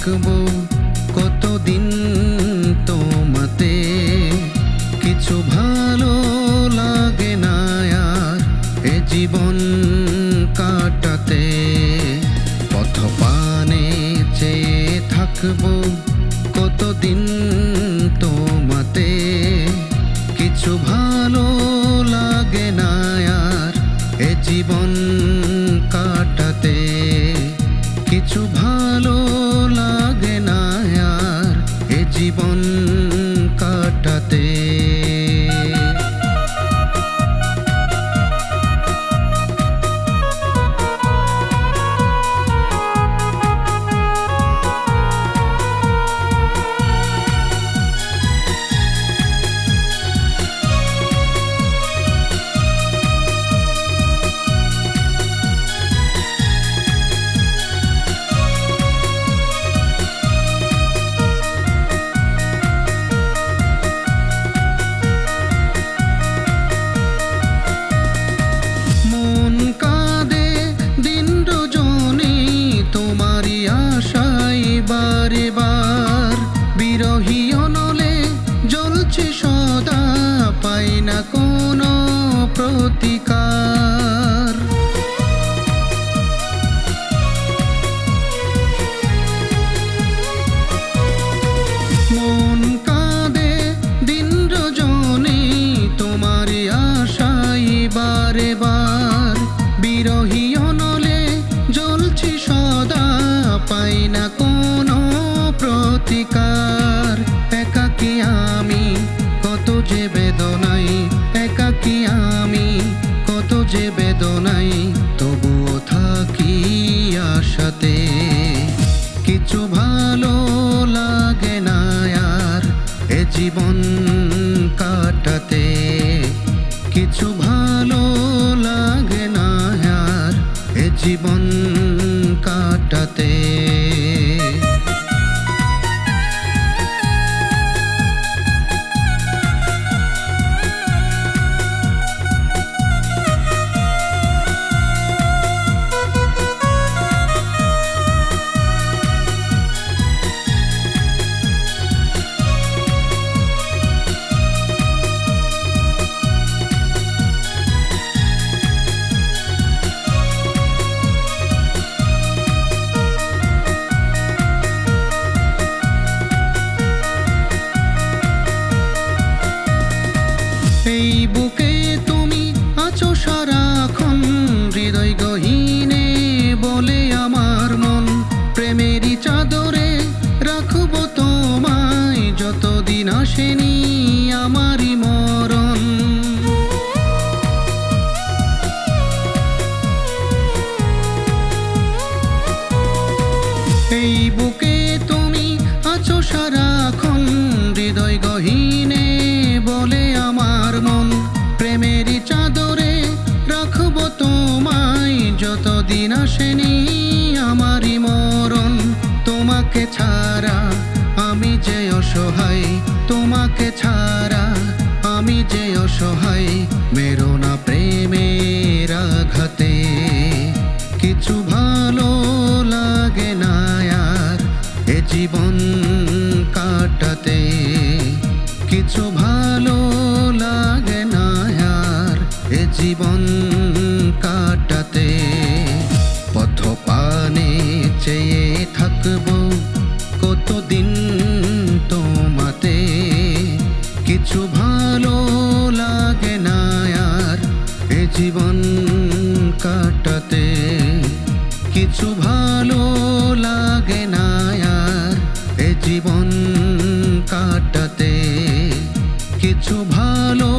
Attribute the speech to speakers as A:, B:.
A: থাকব কতদিন তোমাতে? কিছু ভালো লাগে না আর এ জীবন কাটাতে। পথ পানে চেয়ে থাকব কতদিন তোমাতে? কিছু ভালো লাগে না আর এ জীবন কাটাতে। না কোনো প্রতিকার। একাকি আমি? কত যে বেদনাই। একাকি আমি? কত যে বেদনাই। তবুও থাকি আশাতে। কিছু ভালো লাগে না আর এ জীবন কাটাতে। কিছু ভালো লাগে না আর এ জীবন কাটাতে রাখব তোমায়, যতদিন আসেনি আমারই মরণ। তোমাকে ছাড়া আমি যে অসহায়, তোমাকে ছাড়া আমি যে অসহায় মেরো না প্রেমের আঘাতে। কিছু ভালো লাগে না আর এ জীবন কাটাতে। কিছু ভালো লাগে না আর এ জীবন কাটাতে কিছু ভালো লাগে না আর এ জীবন কাটাতে কিছু ভালো